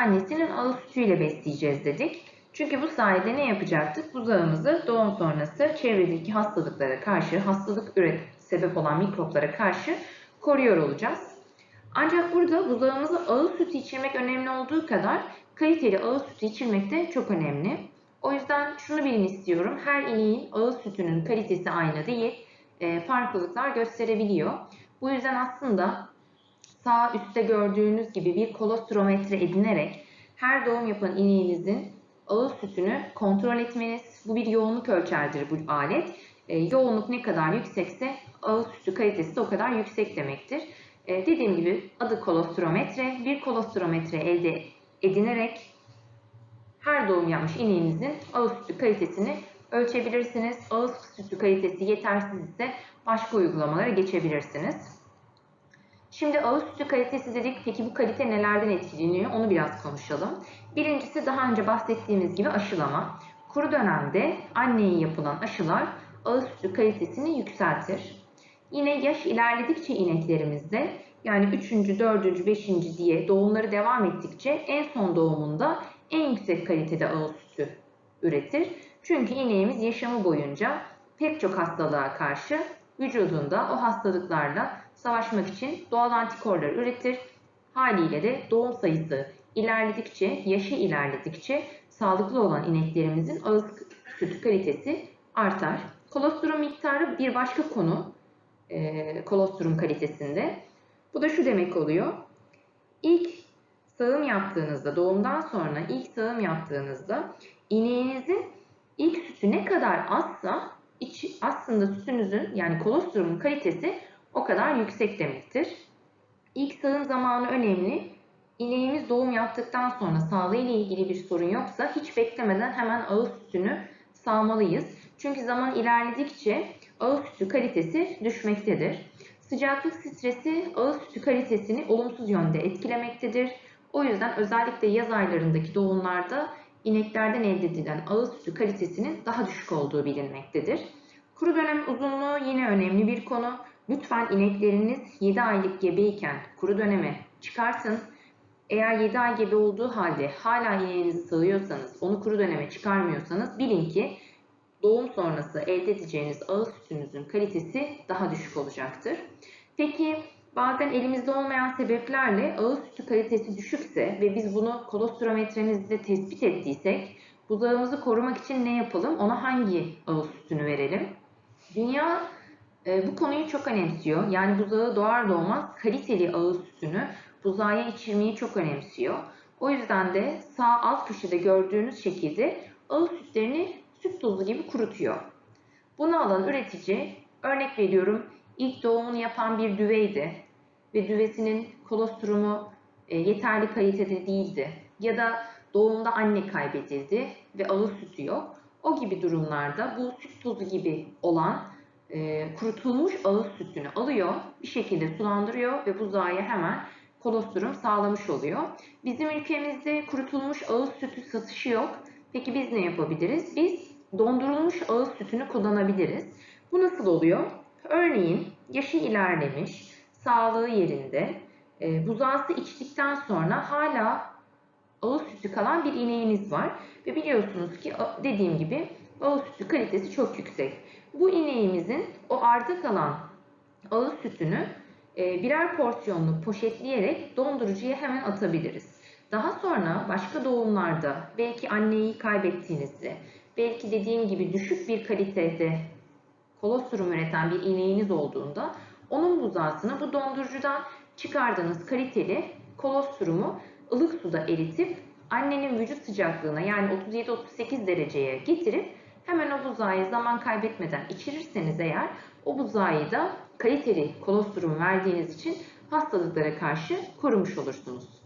annesinin ağız sütüyle besleyeceğiz dedik. Çünkü bu sayede ne yapacaktık? Buzağımızı doğum sonrası çevredeki hastalıklara karşı, hastalık üret sebep olan mikroplara karşı koruyor olacağız. Ancak burada buzağımıza ağız sütü içirmek önemli olduğu kadar kaliteli ağız sütü içirmek de çok önemli. O yüzden şunu bilin istiyorum. Her ineğin ağız sütünün kalitesi aynı değil. E, farklılıklar gösterebiliyor. Bu yüzden aslında sağ üstte gördüğünüz gibi bir kolostrometre edinerek her doğum yapan ineğinizin ağız sütünü kontrol etmeniz. Bu bir yoğunluk ölçerdir bu alet. E, yoğunluk ne kadar yüksekse ağız sütü kalitesi de o kadar yüksek demektir. E, dediğim gibi adı kolostrometre. Bir kolostrometre elde edinerek her doğum yapmış ineğinizin ağız sütü kalitesini ölçebilirsiniz. Ağız sütü kalitesi yetersiz ise başka uygulamalara geçebilirsiniz. Şimdi ağız sütü kalitesi dedik. Peki bu kalite nelerden etkileniyor? Onu biraz konuşalım. Birincisi daha önce bahsettiğimiz gibi aşılama. Kuru dönemde anneye yapılan aşılar ağız sütü kalitesini yükseltir. Yine yaş ilerledikçe ineklerimizde yani 3. 4. 5. diye doğumları devam ettikçe en son doğumunda en yüksek kalitede ağız sütü üretir. Çünkü ineğimiz yaşamı boyunca pek çok hastalığa karşı vücudunda o hastalıklarla savaşmak için doğal antikorlar üretir. Haliyle de doğum sayısı ilerledikçe, yaşı ilerledikçe sağlıklı olan ineklerimizin ağız sütü kalitesi artar. Kolostrum miktarı bir başka konu e, kolostrum kalitesinde. Bu da şu demek oluyor. İlk sağım yaptığınızda, doğumdan sonra ilk sağım yaptığınızda ineğinizin ilk sütü ne kadar azsa iç, aslında sütünüzün yani kolostrumun kalitesi o kadar yüksek demektir. İlk sağım zamanı önemli. İneğimiz doğum yaptıktan sonra sağlığı ile ilgili bir sorun yoksa hiç beklemeden hemen ağız sütünü sağmalıyız. Çünkü zaman ilerledikçe ağız sütü kalitesi düşmektedir. Sıcaklık stresi ağız sütü kalitesini olumsuz yönde etkilemektedir. O yüzden özellikle yaz aylarındaki doğumlarda ineklerden elde edilen ağız sütü kalitesinin daha düşük olduğu bilinmektedir. Kuru dönem uzunluğu yine önemli bir konu. Lütfen inekleriniz 7 aylık gebeyken kuru döneme çıkartın. Eğer 7 ay gebe olduğu halde hala ineğinizi sağıyorsanız, onu kuru döneme çıkarmıyorsanız bilin ki doğum sonrası elde edeceğiniz ağız sütünüzün kalitesi daha düşük olacaktır. Peki bazen elimizde olmayan sebeplerle ağız sütü kalitesi düşükse ve biz bunu kolostrometremizde tespit ettiysek buzağımızı korumak için ne yapalım? Ona hangi ağız sütünü verelim? Dünya e, bu konuyu çok önemsiyor. Yani buzağı doğar doğmaz kaliteli ağız sütünü buzağa içirmeyi çok önemsiyor. O yüzden de sağ alt köşede gördüğünüz şekilde ağız sütlerini süt tozu gibi kurutuyor. Bunu alan üretici, örnek veriyorum ilk doğumunu yapan bir düveydi ve düvesinin kolostrumu e, yeterli kalitede değildi ya da doğumda anne kaybedildi ve ağız sütü yok. O gibi durumlarda bu süt tozu gibi olan e, kurutulmuş ağız sütünü alıyor, bir şekilde sulandırıyor ve buzağa hemen kolostrum sağlamış oluyor. Bizim ülkemizde kurutulmuş ağız sütü satışı yok. Peki biz ne yapabiliriz? Biz dondurulmuş ağız sütünü kullanabiliriz. Bu nasıl oluyor? Örneğin yaşı ilerlemiş, sağlığı yerinde, e, buzağısı içtikten sonra hala sütü kalan bir ineğiniz var. Ve biliyorsunuz ki dediğim gibi ağız sütü kalitesi çok yüksek. Bu ineğimizin o arda kalan ağız sütünü e, birer porsiyonlu poşetleyerek dondurucuya hemen atabiliriz. Daha sonra başka doğumlarda belki anneyi kaybettiğinizde, belki dediğim gibi düşük bir kalitede kolostrum üreten bir ineğiniz olduğunda onun buzağısını bu dondurucudan çıkardığınız kaliteli kolostrumu ılık suda eritip annenin vücut sıcaklığına yani 37-38 dereceye getirip hemen o buzağı zaman kaybetmeden içirirseniz eğer o buzağı da kaliteli kolostrum verdiğiniz için hastalıklara karşı korumuş olursunuz.